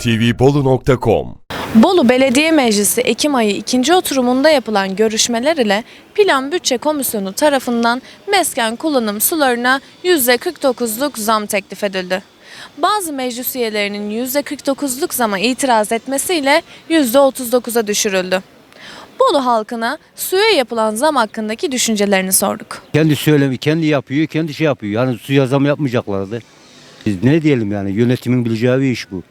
tvbolu.com Bolu Belediye Meclisi Ekim ayı ikinci oturumunda yapılan görüşmeler ile Plan Bütçe Komisyonu tarafından mesken kullanım sularına %49'luk zam teklif edildi. Bazı meclis üyelerinin %49'luk zama itiraz etmesiyle %39'a düşürüldü. Bolu halkına suya yapılan zam hakkındaki düşüncelerini sorduk. Kendi söylemi, kendi yapıyor, kendi şey yapıyor. Yani suya zam yapmayacaklardı. Biz ne diyelim yani yönetimin bileceği bir iş bu.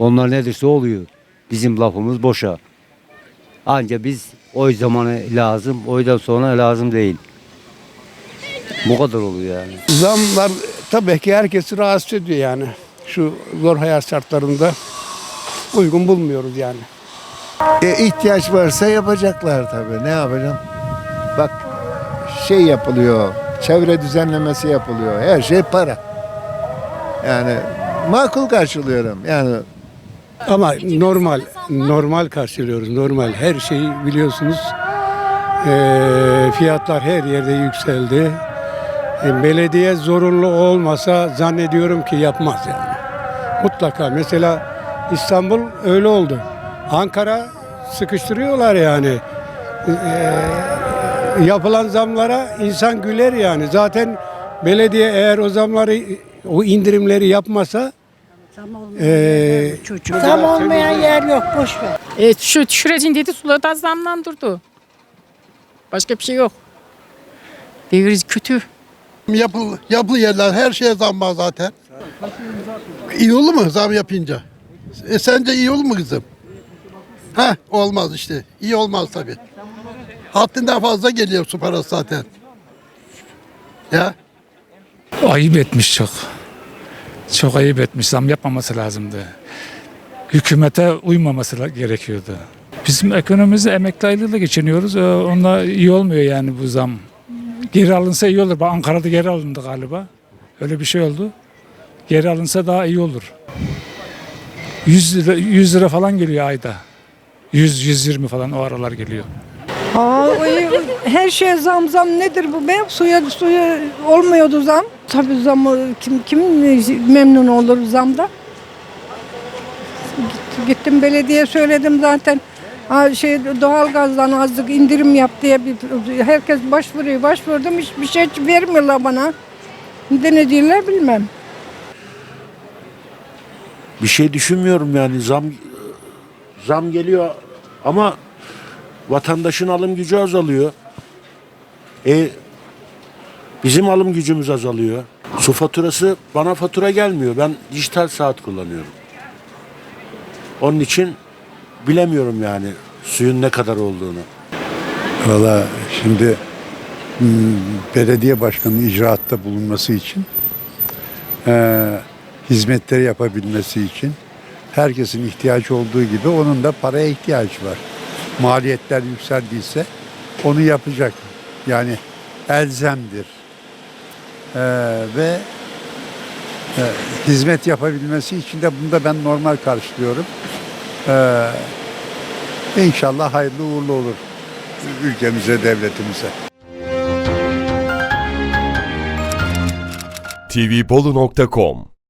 Onlar ne derse oluyor. Bizim lafımız boşa. Anca biz oy zamanı lazım, oydan sonra lazım değil. Bu kadar oluyor yani. Zamlar tabii ki herkesi rahatsız ediyor yani. Şu zor hayat şartlarında uygun bulmuyoruz yani. E, ihtiyaç varsa yapacaklar tabii. Ne yapacağım? Bak şey yapılıyor. Çevre düzenlemesi yapılıyor. Her şey para. Yani makul karşılıyorum. Yani Ama normal, normal karşılıyoruz. Normal. Her şeyi biliyorsunuz. Eee, fiyatlar her yerde yükseldi. E, belediye zorunlu olmasa zannediyorum ki yapmaz yani. Mutlaka. Mesela İstanbul öyle oldu. Ankara sıkıştırıyorlar yani. Eee, yapılan zamlara insan güler yani. Zaten belediye eğer o zamları, o indirimleri yapmasa eee Zam olmayan yer yok boş ver. E, şu düşüreceğin dedi suları da zamlandırdı. Başka bir şey yok. Devir kötü. Yapıl, yapılı yerler her şeye zam var zaten. İyi olur mu zam yapınca? E sence iyi olur mu kızım? Ha olmaz işte. İyi olmaz tabii. Haddinden fazla geliyor su parası zaten. Ya Ayıp etmiş çok. Çok ayıp etmiş. Zam yapmaması lazımdı. Hükümete uymaması gerekiyordu. Bizim ekonomimizi emekli aylığıyla geçiniyoruz. Ee, Onunla iyi olmuyor yani bu zam. Geri alınsa iyi olur. Ankara'da geri alındı galiba. Öyle bir şey oldu. Geri alınsa daha iyi olur. 100 lira, 100 lira falan geliyor ayda. 100-120 falan o aralar geliyor. Aa, her şeye zam zam nedir bu be? Suya suya olmuyordu zam. Tabii zam kim kim memnun olur zamda? Git- Gittim belediye söyledim zaten. Ha, şey doğalgazdan azlık indirim yap diye bir herkes başvuruyor. Başvurdum hiçbir şey vermiyorlar bana. Ne diyorlar bilmem. bir şey düşünmüyorum yani zam zam geliyor ama vatandaşın alım gücü azalıyor. E bizim alım gücümüz azalıyor. Su faturası bana fatura gelmiyor. Ben dijital saat kullanıyorum. Onun için bilemiyorum yani suyun ne kadar olduğunu. Valla şimdi hmm, belediye başkanının icraatta bulunması için eee, hizmetleri yapabilmesi için herkesin ihtiyacı olduğu gibi onun da paraya ihtiyacı var. Maliyetler yükseldiyse onu yapacak. Yani elzemdir. Eee, ve e, hizmet yapabilmesi için de bunu da ben normal karşılıyorum. Eee İnşallah hayırlı uğurlu olur ülkemize, devletimize. tvbolu.com